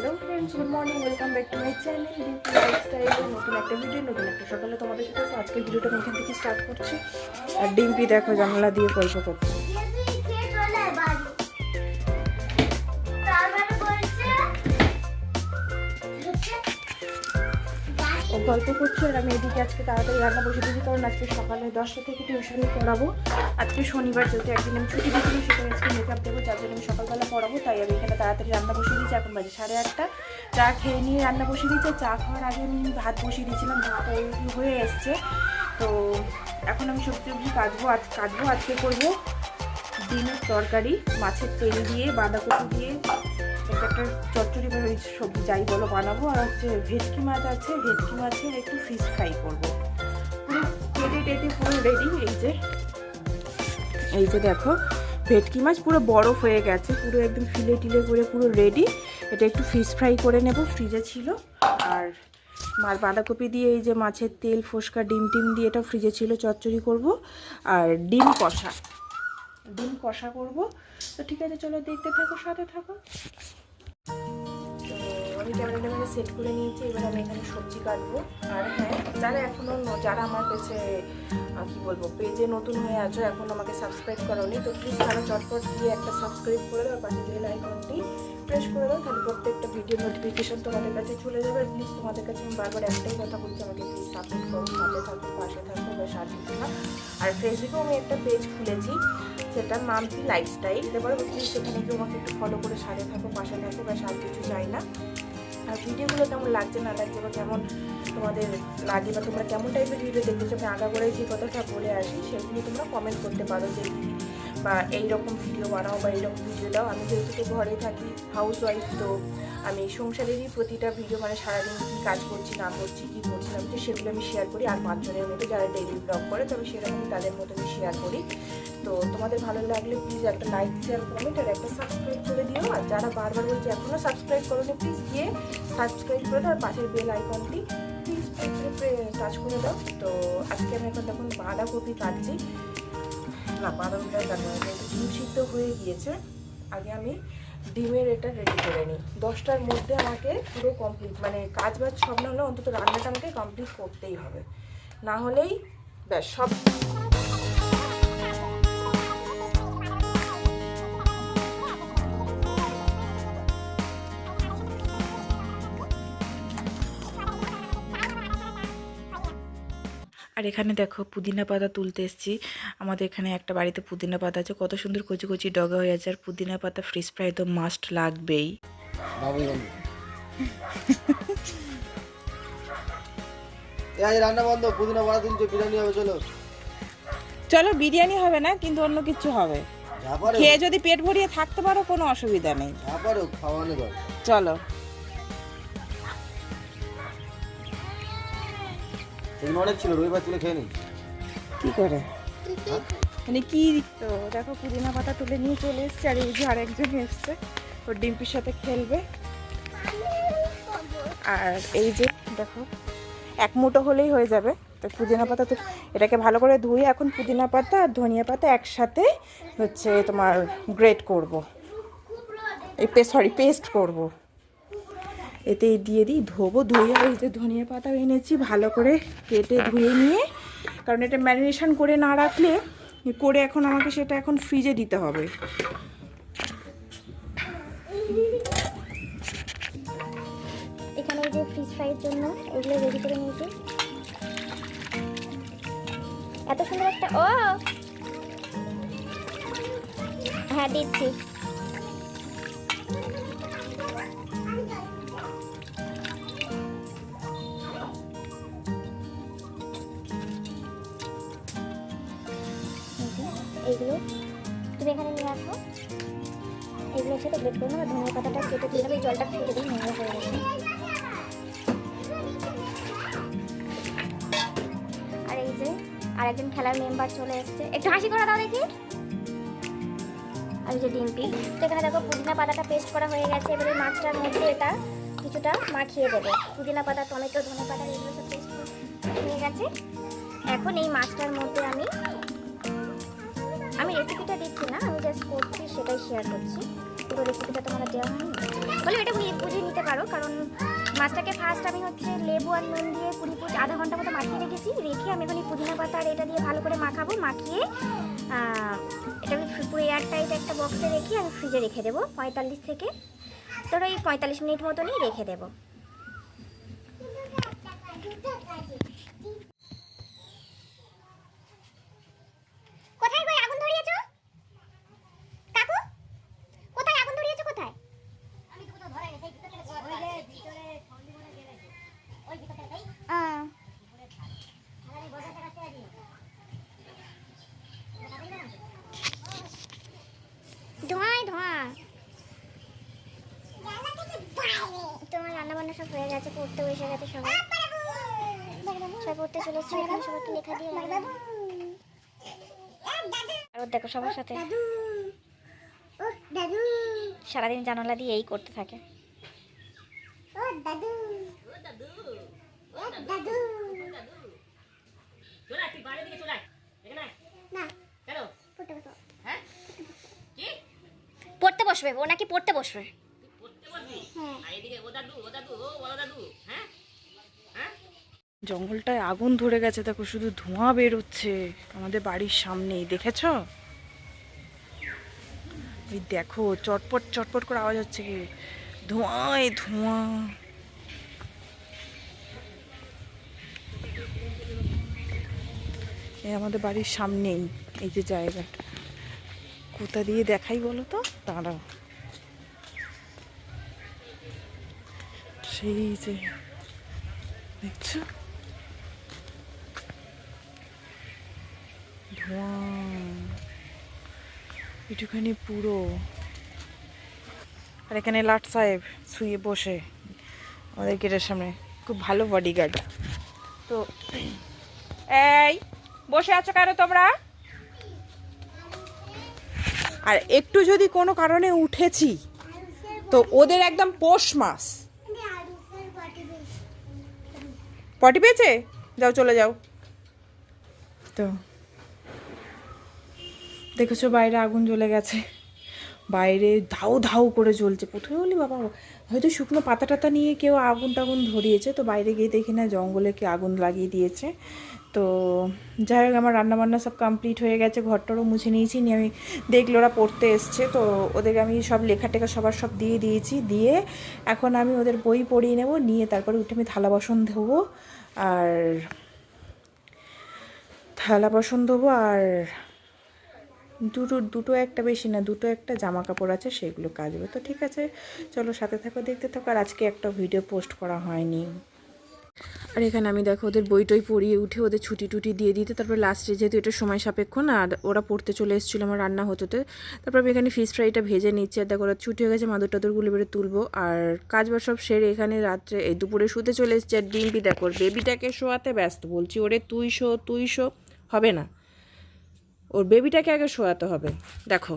Hello friends good morning welcome back to my channel লাইফস্টাইলে নতুন একটা ভিডিও নতুন একটা সকালে তোমাদের সাথে আজকের ভিডিওটা এখান থেকে স্টার্ট করছি। আর ডিম্পি দেখো জানলা দিয়ে গল্প করছে। গল্প করছে আর আমি এদিকে আজকে তাড়াতাড়ি রান্না বসে দিয়েছি, কারণ আজকে সকালে দশটা থেকে টিউশনি পড়াবো। আজকে শনিবার, যেহেতু একদিন আমি ছুটি দিয়েছিলাম সেখানে আজকে মেকআপ দেবো, যার জন্য আমি সকালবেলা পড়াবো, তাই আমি এখানে তাড়াতাড়ি রান্না বসিয়ে দিয়েছি। এখন বাজে সাড়ে আটটা। চা খেয়ে নিয়ে রান্না বসিয়ে দিয়েছি চা খাওয়ার আগে আমি ভাত বসিয়ে দিয়েছিলাম, ভাত হয়ে এসছে। তো এখন আমি সবজি সবজি কাটবো, আজ কাটবো, আজকে করব ডিমের তরকারি, মাছের তেল দিয়ে, বাঁধাকপি দিয়ে একটা চচ্চড়ি বা সবজি যাই বলো বানাবো, আর হচ্ছে ভেটকি মাছ আছে, ভেটকি মাছের একটু ফিশ ফ্রাই করব। পুরো কেটে টেটে পুরো রেডি এই যে। এই যে দেখো, ভেটকি মাছ পুরো বরফ হয়ে গেছে, পুরো একদম ফিলে টিলে করে পুরো রেডি এটা একটু ফিশ ফ্রাই করে নেব ফ্রিজে ছিল। আর মার বাঁধাকপি দিয়ে এই যে মাছের তেল, ফোসকা, ডিম টিম দিয়ে এটা ফ্রিজে ছিল, চচ্চড়ি করব। আর ডিম কষা। ডিম কষা করব। তো ঠিক আছে, চলো দেখতে থাকো, সাথে থাকো। আমি ক্যামেরা ট্যামেরা সেট করে নিয়েছি, এবার আমি এখানে সবজি কাটবো। আর হ্যাঁ যারা এখনও যারা আমার কাছে কী বলব, পেজে নতুন হয়ে আছো, এখন আমাকে সাবস্ক্রাইব করোনি, তো প্লিজ তারা চটপট দিয়ে একটা সাবস্ক্রাইব করে দাও পাশে বেল আইকনটি প্রেস করে দাও, তাহলে প্রত্যেকটা ভিডিও নোটিফিকেশন তোমাদের কাছে চলে যাবে। প্লিজ তোমাদের কাছে আমি বারবার একটাই কথা বলছি, আমাকে প্লিজ সাপোর্ট করো, সাথে থাকো, পাশে থাকো বেশ সাথে থাকো। আর ফেসবুকেও আমি একটা পেজ খুলেছি, সেটা মাম্পি লাইফস্টাইল এবার প্লিজ সেখানে কেউ আমাকে একটু ফলো করে সাথে থাকো, পাশে থাকো, বা আর কিছু চাই না। আর ভিডিওগুলো কেমন লাগছে, না লাগছে, বা কেমন তোমাদের লাগে, বা তোমরা কেমন টাইপের ভিডিও দেখতে চাও আমি আগাগোড়াই যে কথাটা বলে আসি, সেগুলো তোমরা কমেন্ট করতে পারো যে বা এইরকম ভিডিও বানাও বা এইরকম ভিডিও দাও। আমি যেহেতু ঘরে থাকি হাউস ওয়াইফ তো আমি সংসারেরই প্রতিটা ভিডিও মানে সারাদিন কী কাজ করছি, না করছি, কী করছি, না করছি, সেগুলো আমি শেয়ার করি। আর পাঁচজনের মতো যারা ডেইলি ব্লগ করে, তো আমি সেরকমই তাদের মতো আমি শেয়ার করি। তো তোমাদের ভালো লাগলে প্লিজ একটা লাইক শেয়ার কমেন্ট আর একটা সাবস্ক্রাইব করে দিও। আর যারা বারবার বলছে এখনও সাবস্ক্রাইব করোনি প্লিজ গিয়ে সাবস্ক্রাইব করে দাও আর পাশের বেল আইকনটি প্লিজ টাচ করে দাও। তো আজকে আমি এখন তখন বাঁধাকপি কাটছি। না, বাঁধাকপিটা কাটবো না ডিম সিদ্ধ হয়ে গিয়েছে। আগে আমি ডিমের এটা রেডি করে নিই দশটার মধ্যে আমাকে পুরো কমপ্লিট মানে কাজ বাজ সব না হলে অন্তত রান্নাটা আমাকে কমপ্লিট করতেই হবে। না হলেই ব্যাস, সব আর এখানে দেখো পুদিনা পাতা তুলতে এসেছি। আমাদের এখানে একটা বাড়িতে পুদিনা পাতা আছে। কত সুন্দর কচি কচি ডগা হয়ে আছে। আর পুদিনা পাতা ফ্রিজ ফ্রাই তো মাস্ট লাগবেই। আজ রান্না বন্ধ। পুদিনা বড়া তুলছে বিরিয়ানি হবে চলো। চলো বিরিয়ানি হবে না কিন্তু অন্য কিছু হবে। খেয়ে যদি পেট ভরিয়ে থাকতে পারো কোনো অসুবিধা নেই। যা পারো চলো। সেদিন অনেক ছিল রবিবার তুলে খেয়ে নিই কি করে? মানে কি তো দেখো পুদিনা পাতা তুলে নিয়ে চলে এসছে আর এই যে আরেকজন এসছে ওর ডিম্পির সাথে খেলবে। আর এই যে দেখো এক মুঠো হলেই হয়ে যাবে। তো পুদিনা পাতা তো এটাকে ভালো করে ধুয়ে এখন পুদিনা পাতা আর ধনিয়া পাতা একসাথে হচ্ছে তোমার গ্রেট করব। এই পে সরি পেস্ট করব। এতে দিয়ে দিই, ধোবো, ধুয়ে ওই যে ধনিয়া পাতা এনেছি, ভালো করে কেটে ধুয়ে নিয়ে। কারণ এটা ম্যারিনেশন করে না রাখলে, করে এখন আমাকে সেটা এখন ফ্রিজে দিতে হবে। এখানে যে ফ্রিজ জন্য রেডি করে এত সুন্দর একটা ও! হ্যাঁ দিচ্ছি। এইগুলো তুমি এখানে নিয়ে আসো এগুলো সাথে ব্লেড করে নেব ধনিয়া পাতাটা কেটে দিয়ে জলটা ফেলে দিই, নোংরা হয়ে গেছে। আর এই যে আরেকজন খেলার মেম্বার চলে এসেছে। একটু হাসি করা দাও দেখি। আর এই যে ডিম্পি। তো এখানে দেখো পুদিনা পাতাটা পেস্ট করা হয়ে গেছে। এবারে মাছটার মধ্যে এটা কিছুটা মাখিয়ে দেবে। পুদিনা পাতা, টমেটো ধনে পাতা, এগুলো সব পেস্ট হয়ে গেছে। এখন এই মাছটার মধ্যে আমি আমি রেসিপিটা দিচ্ছি না, আমি জাস্ট করছি, সেটাই শেয়ার করছি। পুরো রেসিপিটা তোমাদের দেওয়া হয়নি। বলে, এটা বুঝে নিতে পারো, কারণ মাছটাকে ফার্স্ট আমি হচ্ছে লেবু আর নুন দিয়ে কুড়ি কুড়ি আধা ঘণ্টা মতো মাখিয়ে রেখেছি। রেখে আমি এখন পুদিনা পাতা আর এটা দিয়ে ভালো করে মাখাবো, মাখিয়ে এটা আমি পুরো এয়ার টাইট একটা বক্সে রেখে আমি ফ্রিজে রেখে দেবো, পঁয়তাল্লিশ থেকে। ধরো এই পঁয়তাল্লিশ মিনিট মতনই রেখে দেবো কোথায় গো আগুন ধরিয়েছো কাকু কোথায় আগুন ধরিয়েছো কোথায় আহ। ধোঁয়ায় ধোঁয়া তোমার রান্না বান্না সব হয়ে গেছে পড়তে বসে গেছে সবাই। সবাই পড়তে চলে এসছে এখানে সবাইকে লেখা দিয়ে রাখলাম। আর দেখো সবার সাথে। সারাদিন জানালা দিয়ে এই করতে থাকে? হ্যাঁ? পড়তে বসবে ও নাকি পড়তে বসবে। হ্যাঁ? হ্যাঁ? জঙ্গলটায় আগুন ধরে গেছে, দেখো শুধু ধোঁয়া বেরোচ্ছে আমাদের বাড়ির সামনেই, দেখেছ? ওই দেখো, চটপট চটপট করে আওয়াজ হচ্ছে কি? ধোঁয়ায় ধোঁয়া। এই আমাদের বাড়ির সামনেই, এই যে জায়গাটা। কোথা দিয়ে দেখাই বলো তো? দাঁড়াও। সেই যে দেখছ ধোঁয়া একটুখানি পুরো। আর এখানে লাট সাহেব শুয়ে বসে আমাদের গেটের সামনে। খুব ভালো বডিগার্ড তো এই, বসে আছো কেন তোমরা? আর একটু যদি কোনো কারণে উঠেছি, তো ওদের একদম পোষ মাস। পটি পেয়েছে? যাও চলে যাও। তো দেখেছ বাইরে আগুন জ্বলে গেছে। বাইরে ধাউ ধাউ করে জ্বলছে। প্রথমে বলি, বাবা, হয়তো শুকনো পাতা টাতা নিয়ে কেউ আগুন টাগুন ধরিয়েছে। তো বাইরে গিয়ে দেখি না, জঙ্গলে কি আগুন লাগিয়ে দিয়েছে। তো যাই হোক, আমার রান্নাবান্না সব কমপ্লিট হয়ে গেছে, ঘরটারও মুছে নিয়েছি। নিয়ে আমি দেখল ওরা পড়তে এসছে, তো ওদেরকে আমি সব লেখা টেখা সবার সব দিয়ে দিয়েছি। দিয়ে এখন আমি ওদের বই পড়িয়ে নেব, নিয়ে তারপরে উঠে আমি থালা বাসন ধোবো আর, থালা বাসন ধোবো আর দুটো দুটো একটা বেশি না, দুটো একটা জামা কাপড় আছে, সেগুলো কাচবে। তো ঠিক আছে, চলো সাথে থাকো, দেখতে থাকো, আর আজকে একটা ভিডিও পোস্ট করা হয়নি। আর এখানে আমি দেখো, ওদের বই টই পড়িয়ে উঠে ওদের ছুটি টুটি দিয়ে দিতে, তারপর লাস্টে যেহেতু এটা সময় সাপেক্ষ না ওরা পড়তে চলে এসেছিল আমার রান্না হতোতে, তারপর আমি এখানে ফিশ ফ্রাইটা ভেজে নিচ্ছি, আর দেখো ওরা ছুটি হয়ে গেছে, মাদুর টাদুরগুলো বেড়ে তুলবো, আর কাজ বাজ সব সেরে এখানে রাত্রে, এই দুপুরে শুতে চলে এসেছে, আর ডিম্পি দেখো বেবিটাকে শোয়াতে ব্যস্ত, বলছি, ওরে তুই শো তুই শো, হবে না। ওর বেবিটাকে আগে শোয়াতে হবে। দেখো।